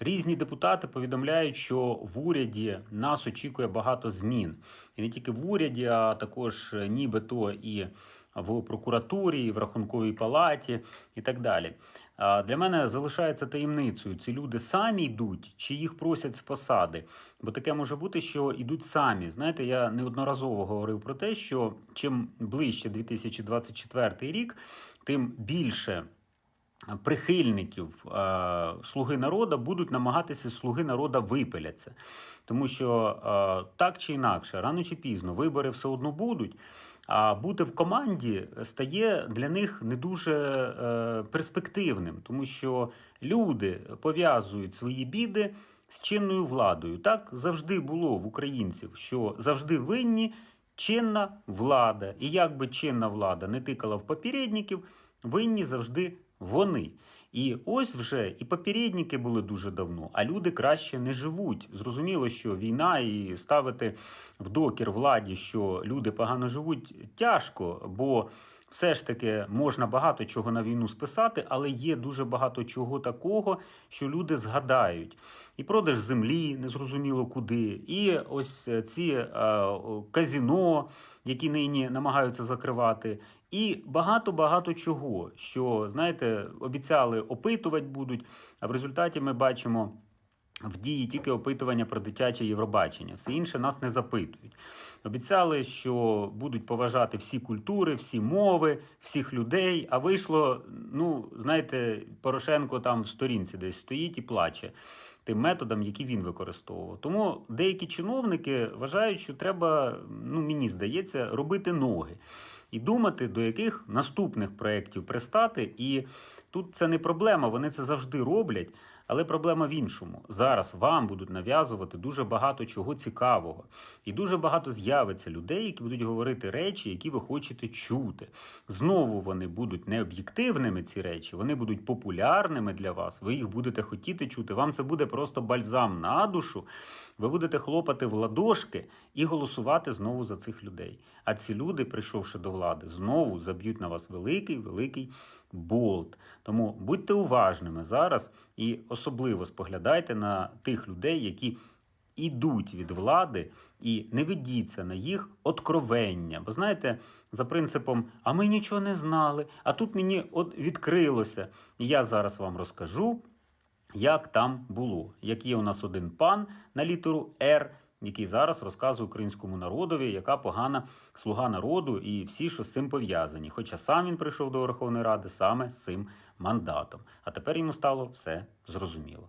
Різні депутати повідомляють, що в уряді нас очікує багато змін, і не тільки в уряді, а також е, нібито і в прокуратурі, і в рахунковій палаті і так далі. Для мене залишається таємницею: ці люди самі йдуть чи їх просять з посади. Бо таке може бути, що йдуть самі. Знаєте, я неодноразово говорив про те, що чим ближче 2024 рік, тим більше прихильників е, Слуги народа будуть намагатися Слуги народа випиляться. Тому що е, так чи інакше, рано чи пізно вибори все одно будуть. А бути в команді стає для них не дуже е, перспективним, тому що люди пов'язують свої біди з чинною владою. Так завжди було в українців, що завжди винні чинна влада. І як би чинна влада не тикала в попередників, винні завжди вони. І ось вже і попередники були дуже давно, а люди краще не живуть. Зрозуміло, що війна і ставити в докір владі, що люди погано живуть, тяжко, бо все ж таки можна багато чого на війну списати, але є дуже багато чого такого, що люди згадають. І продаж землі, незрозуміло куди, і ось ці е, казіно, які нині намагаються закривати, і багато-багато чого, що, знаєте, обіцяли опитувати будуть, а в результаті ми бачимо. В дії тільки опитування про дитяче Євробачення, все інше нас не запитують. Обіцяли, що будуть поважати всі культури, всі мови, всіх людей. А вийшло, ну знаєте, Порошенко там в сторінці десь стоїть і плаче тим методом, який він використовував. Тому деякі чиновники вважають, що треба, ну мені здається, робити ноги і думати, до яких наступних проєктів пристати. І тут це не проблема, вони це завжди роблять. Але проблема в іншому. Зараз вам будуть нав'язувати дуже багато чого цікавого, і дуже багато з'явиться людей, які будуть говорити речі, які ви хочете чути. Знову вони будуть не об'єктивними, ці речі, вони будуть популярними для вас. Ви їх будете хотіти чути. Вам це буде просто бальзам на душу. Ви будете хлопати в ладошки і голосувати знову за цих людей. А ці люди, прийшовши до влади, знову заб'ють на вас великий великий болт. Тому будьте уважними зараз і особливо споглядайте на тих людей, які ідуть від влади, і не ведіться на їх откровення. Бо знаєте, за принципом, а ми нічого не знали, а тут мені відкрилося. І я зараз вам розкажу. Як там було, як є у нас один пан на літеру Р, який зараз розказує українському народові, яка погана слуга народу, і всі, що з цим пов'язані. Хоча сам він прийшов до Верховної Ради саме з цим мандатом. А тепер йому стало все зрозуміло.